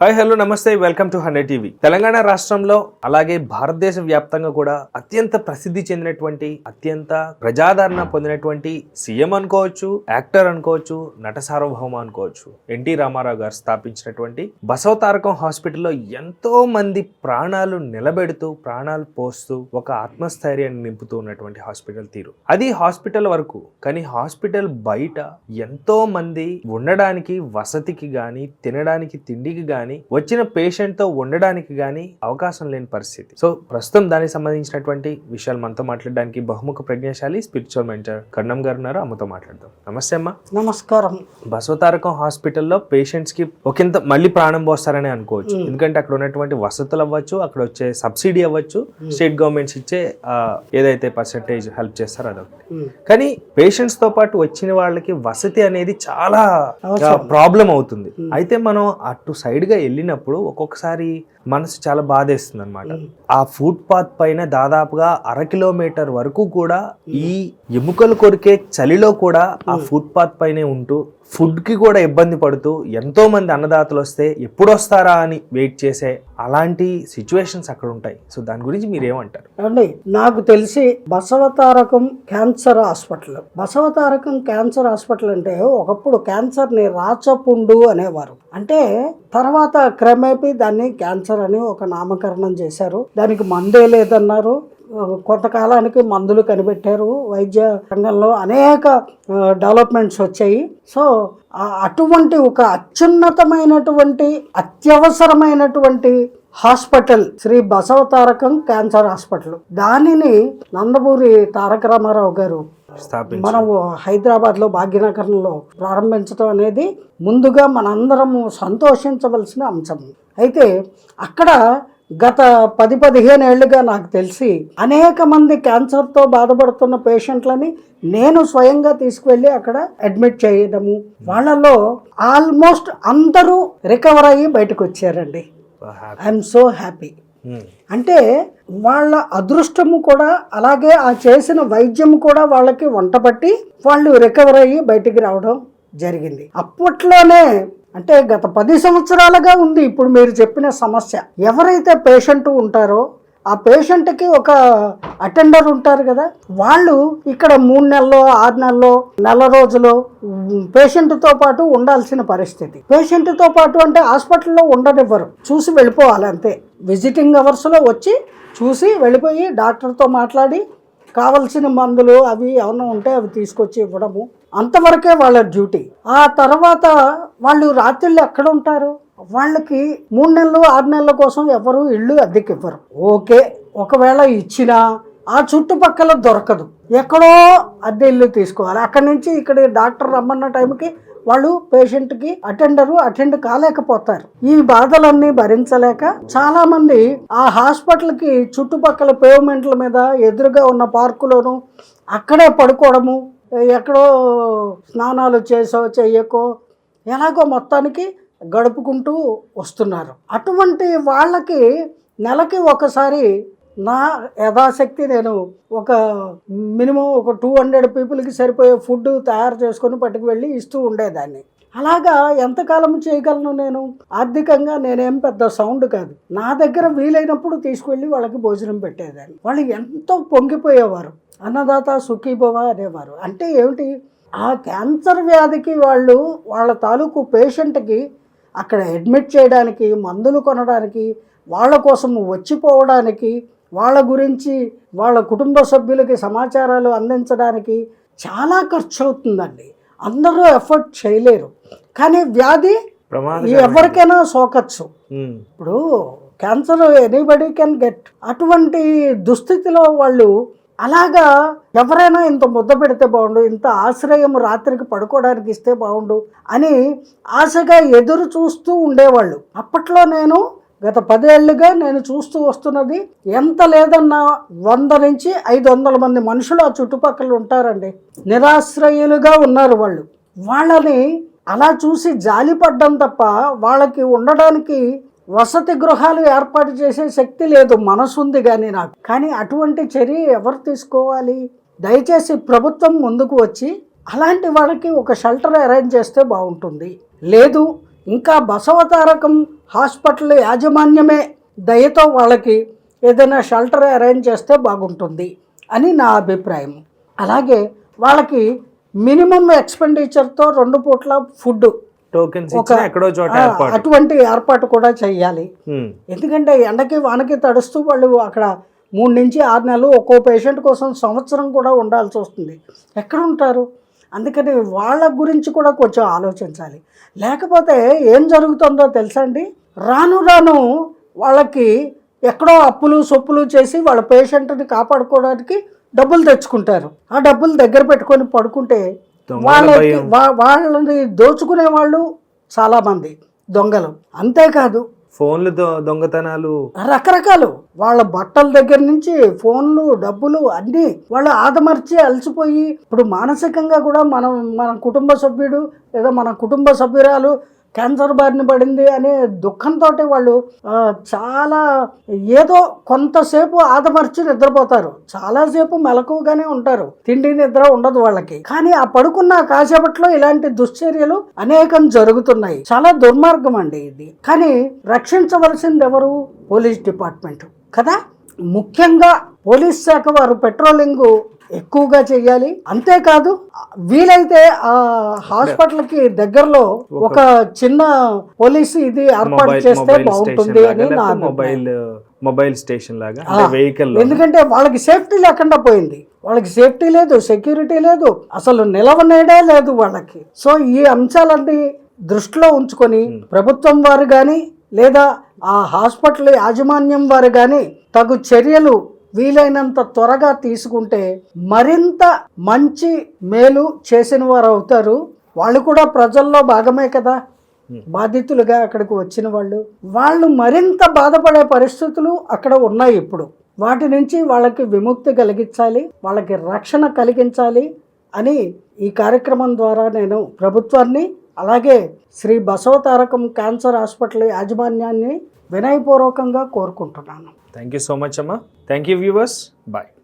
Hi hello నమస్తే welcome to hundred TV Telangana రాష్ట్రంలో అలాగే భారతదేశ వ్యాప్తంగా కూడా అత్యంత ప్రసిద్ధి చెందినటువంటి అత్యంత ప్రజాదరణ పొందినటువంటి సీఎం అనుకోవచ్చు యాక్టర్ అనుకోవచ్చు నట సార్వభౌమ అనుకోవచ్చు ఎన్టీ రామారావు గారు స్థాపించినటువంటి బసవతారకం హాస్పిటల్లో ఎంతో మంది ప్రాణాలు నిలబెడుతూ ప్రాణాలు పోస్తూ ఒక ఆత్మస్థైర్యాన్ని నింపుతూ ఉన్నటువంటి హాస్పిటల్ తీరు. అది హాస్పిటల్ వరకు కానీ హాస్పిటల్ బయట ఎంతో మంది ఉండడానికి వసతికి గాని తినడానికి తిండికి గాని వచ్చిన పేషెంట్తో ఉండడానికి గాని అవకాశం లేని పరిస్థితి. సో ప్రస్తుతం దానికి సంబంధించినటువంటి విషయాలు మనతో మాట్లాడడానికి బహుముఖ ప్రజ్ఞాశాలి స్పిరిచువల్ మెంటర్ కర్ణం గారు ఉన్నారు. అమ్మతో మాట్లాడదాం. నమస్తే అమ్మ. నమస్కారం. బసవతారకం హాస్పిటల్లో పేషెంట్స్కి ఒకంత మళ్ళీ ప్రాణం పోస్తారని అనుకోవచ్చు. ఎందుకంటే అక్కడ ఉన్నటువంటి వసతులు అవ్వచ్చు అక్కడ వచ్చే సబ్సిడీ అవ్వచ్చు స్టేట్ గవర్నమెంట్స్ ఇచ్చే ఏదైతే పర్సంటేజ్ హెల్ప్ చేస్తారో అదొకటి. కానీ పేషెంట్స్తో పాటు వచ్చిన వాళ్ళకి వసతి అనేది చాలా. ప్రాబ్లం అవుతుంది. అయితే మనం అటు సైడ్గా వెళ్ళినప్పుడు ఒక్కొక్కసారి మనసు చాలా బాధేస్తుంది అనమాట ఆ ఫుట్ పాత్ పైన దాదాపుగా అర కిలోమీటర్ వరకు కూడా ఈ ఎముకలు కొరికే చలిలో కూడా ఆ ఫుట్ పాత్ పైనే ఉంటూ ఫుడ్కి కూడా ఇబ్బంది పడుతూ ఎంతో మంది అన్నదాతలు వస్తే ఎప్పుడు వస్తారా అని వెయిట్ చేసే అలాంటి సిచ్యువేషన్స్ అక్కడ ఉంటాయి. సో దాని గురించి మీరు ఏమంటారు అండి నాకు తెలిసి Basavatarakam cancer hospital. Basavatarakam cancer hospital అంటే ఒకప్పుడు క్యాన్సర్ని రాచపుండు అనేవారు. అంటే తర్వాత క్రమేపీ దాన్ని క్యాన్సర్ అని ఒక నామకరణం చేశారు. దానికి మందే లేదన్నారు. కొంతకాలానికి మందులు కనిపెట్టారు. వైద్య రంగంలో అనేక డెవలప్మెంట్స్ వచ్చాయి. సో అటువంటి ఒక అత్యున్నతమైనటువంటి అత్యవసరమైనటువంటి hospital Shri Basavatarakam cancer hospital. దానిని నందమూరి తారక రామారావు గారు మనం హైదరాబాద్లో భాగ్యనగరంలో ప్రారంభించడం అనేది ముందుగా మనందరము సంతోషించవలసిన అంశం. అయితే అక్కడ గత పది పదిహేను ఏళ్ళుగా నాకు తెలిసి అనేక మంది క్యాన్సర్తో బాధపడుతున్న పేషెంట్లని నేను స్వయంగా తీసుకువెళ్ళి అక్కడ అడ్మిట్ చేయడము. వాళ్ళలో ఆల్మోస్ట్ అందరూ రికవర్ అయ్యి బయటకు వచ్చారండి. I'm so happy. అంటే వాళ్ళ అదృష్టము కూడా అలాగే ఆ చేసిన వైద్యం కూడా వాళ్ళకి వంటపట్టి వాళ్ళు రికవర్ అయ్యి బయటికి రావడం జరిగింది. అప్పట్లోనే అంటే గత పది సంవత్సరాలుగా ఉంది. ఇప్పుడు మీరు చెప్పిన సమస్య. ఎవరైతే పేషెంట్ ఉంటారో ఆ పేషెంట్కి ఒక అటెండర్ ఉంటారు కదా వాళ్ళు ఇక్కడ మూడు నెలల్లో ఆరు నెలల్లో నెల రోజులు పేషెంట్తో పాటు ఉండాల్సిన పరిస్థితి. పేషెంట్తో పాటు అంటే హాస్పిటల్లో ఉండనివ్వరు. చూసి వెళ్ళిపోవాలి అంతే. విజిటింగ్ అవర్స్లో వచ్చి చూసి వెళ్ళిపోయి డాక్టర్తో మాట్లాడి కావలసిన మందులు అవి ఏమైనా ఉంటే అవి తీసుకొచ్చి ఇవ్వడము. అంతవరకే వాళ్ళ డ్యూటీ. ఆ తర్వాత వాళ్ళు రాత్రిళ్ళు ఎక్కడ ఉంటారు? వాళ్ళకి మూడు నెలలు ఆరు నెలల కోసం ఎవరు ఇళ్ళు అద్దెకి ఇవ్వరు ఓకే ఒకవేళ ఇచ్చినా ఆ చుట్టుపక్కల దొరకదు. ఎక్కడో అద్దె ఇల్లు తీసుకోవాలి. అక్కడి నుంచి ఇక్కడ డాక్టర్ రమ్మన్న టైంకి వాళ్ళు పేషెంట్కి అటెండరు అటెండ్ కాలేకపోతారు. ఈ బాధలన్నీ భరించలేక చాలామంది ఆ హాస్పిటల్కి చుట్టుపక్కల పేవ్మెంట్ల మీద ఎదురుగా ఉన్న పార్కులోను అక్కడే పడుకోవడము ఎక్కడో స్నానాలు చేసో చేయకో ఎలాగో మొత్తానికి గడుపుకుంటూ వస్తున్నారు. అటువంటి వాళ్ళకి నెలకి ఒకసారి నా యథాశక్తి నేను ఒక మినిమం ఒక టూ హండ్రెడ్ పీపుల్కి సరిపోయే ఫుడ్ తయారు చేసుకొని పట్టుకు వెళ్ళి ఇస్తూ ఉండేదాన్ని. అలాగా ఎంతకాలం చేయగలను నేను? ఆర్థికంగా నేనేం పెద్ద సౌండ్ కాదు. నా దగ్గర వీలైనప్పుడు తీసుకువెళ్ళి వాళ్ళకి భోజనం పెట్టేదాన్ని. వాళ్ళు ఎంతో పొంగిపోయేవారు. అన్నదాత సుఖీభవ అనేవారు. అంటే ఏమిటి? ఆ క్యాన్సర్ వ్యాధికి వాళ్ళు వాళ్ళ తాలూకు పేషెంట్కి అక్కడ అడ్మిట్ చేయడానికి మందులు కొనడానికి వాళ్ళ కోసం వచ్చిపోవడానికి వాళ్ళ గురించి వాళ్ళ కుటుంబ సభ్యులకి సమాచారాలు అందించడానికి చాలా ఖర్చు అవుతుందండి అందరూ ఎఫర్ట్ చేయలేరు. కానీ వ్యాధి ఎవరికైనా సోకచ్చు. ఇప్పుడు క్యాన్సర్ ఎనీబడి కెన్ గెట్. అటువంటి దుస్థితిలో వాళ్ళు అలాగా ఎవరైనా ఇంత ముద్ద పెడితే బాగుండు ఇంత ఆశ్రయం రాత్రికి పడుకోవడానికి ఇస్తే బాగుండు అని ఆశగా ఎదురు చూస్తూ ఉండేవాళ్ళు. అప్పట్లో నేను గత పదేళ్ళుగా నేను చూస్తూ వస్తున్నది ఎంత లేదన్నా వంద నుంచి ఐదు వందల మంది మనుషులు ఆ చుట్టుపక్కల ఉంటారండి. నిరాశ్రయులుగా ఉన్నారు వాళ్ళు. వాళ్ళని అలా చూసి జాలిపడ్డం తప్ప వాళ్ళకి ఉండడానికి వసతి గృహాలు ఏర్పాటు చేసే శక్తి లేదు మనసు ఉంది కానీ నాకు. కానీ అటువంటి చర్య ఎవరు తీసుకోవాలి? దయచేసి ప్రభుత్వం ముందుకు వచ్చి అలాంటి వాళ్ళకి ఒక షెల్టర్ అరేంజ్ చేస్తే బాగుంటుంది. లేదు ఇంకా బసవతారకం హాస్పిటల్ యాజమాన్యమే దయతో వాళ్ళకి ఏదైనా షెల్టర్ అరేంజ్ చేస్తే బాగుంటుంది అని నా అభిప్రాయం. అలాగే వాళ్ళకి మినిమం ఎక్స్పెండిచర్తో రెండు పూట్ల ఫుడ్ అటువంటి ఏర్పాటు కూడా చేయాలి. ఎందుకంటే ఎండకి వానకి తడుస్తూ వాళ్ళు అక్కడ మూడు నుంచి ఆరు నెలలు ఒక్కో పేషెంట్ కోసం సంవత్సరం కూడా ఉండాల్సి వస్తుంది. ఎక్కడ ఉంటారు? అందుకని వాళ్ళ గురించి కూడా కొంచెం ఆలోచించాలి. లేకపోతే ఏం జరుగుతుందో తెలుసా అండి రాను రాను వాళ్ళకి ఎక్కడో అప్పులు సొప్పులు చేసి వాళ్ళ పేషెంట్ని కాపాడుకోవడానికి డబ్బులు తెచ్చుకుంటారు. ఆ డబ్బులు దగ్గర పెట్టుకొని పడుకుంటే వాళ్ళకి వాళ్ళని దోచుకునే వాళ్ళు చాలామంది దొంగలు. అంతేకాదు ఫోన్లు దొంగతనాలు. రకరకాలు. వాళ్ళ బట్టల దగ్గర నుంచి ఫోన్లు డబ్బులు అన్నీ వాళ్ళు ఆదమర్చి అలసిపోయి ఇప్పుడు మానసికంగా కూడా మనం మన కుటుంబ సభ్యుడు లేదా మన కుటుంబ సభ్యురాలు క్యాన్సర్ బారిన పడింది అనే దుఃఖంతో వాళ్ళు చాలా ఏదో కొంతసేపు ఆదమర్చి నిద్రపోతారు. చాలాసేపు మెలకువగానే ఉంటారు. తిండి నిద్ర ఉండదు వాళ్ళకి. కానీ ఆ పడుకున్న కాసేపట్లో ఇలాంటి దుశ్చర్యలు అనేకం జరుగుతున్నాయి. చాలా దుర్మార్గం అండి ఇది. కానీ రక్షించవలసింది ఎవరు? Police department. కదా? ముఖ్యంగా పోలీస్ శాఖ వారు పెట్రోలింగ్ ఎక్కువగా చేయాలి అంతేకాదు వీలైతే ఆ హాస్పిటల్కి దగ్గరలో ఒక చిన్న పోలీస్ ఇది ఏర్పాటు చేస్తే బాగుంటుంది అని నా. మొబైల్ మొబైల్ స్టేషన్ లాగా వెహికల్ ఎందుకంటే వాళ్ళకి సేఫ్టీ లేకుండా పోయింది. వాళ్ళకి సేఫ్టీ లేదు సెక్యూరిటీ లేదు అసలు నిలవనేడే లేదు వాళ్ళకి. సో ఈ అంశాలన్నీ దృష్టిలో ఉంచుకొని ప్రభుత్వం వారు కానీ లేదా ఆ హాస్పిటల్ యాజమాన్యం వారు కానీ తగు చర్యలు వీలైనంత త్వరగా తీసుకుంటే మరింత మంచి మేలు చేసిన వారు అవుతారు. వాళ్ళు కూడా ప్రజల్లో భాగమే కదా. బాధితులుగా అక్కడికి వచ్చిన వాళ్ళు. వాళ్ళు మరింత బాధపడే పరిస్థితులు అక్కడ ఉన్నాయి ఇప్పుడు. వాటి నుంచి వాళ్ళకి విముక్తి కలిగించాలి వాళ్ళకి రక్షణ కలిగించాలి అని ఈ కార్యక్రమం ద్వారా నేను ప్రభుత్వాన్ని అలాగే శ్రీ బసవతారకం క్యాన్సర్ హాస్పిటల్ యాజమాన్యాన్ని వినయపూర్వకంగా కోరుకుంటున్నాను. థ్యాంక్ యూ సో మచ్ అమ్మా థ్యాంక్ యూ వ్యూవర్స్ బాయ్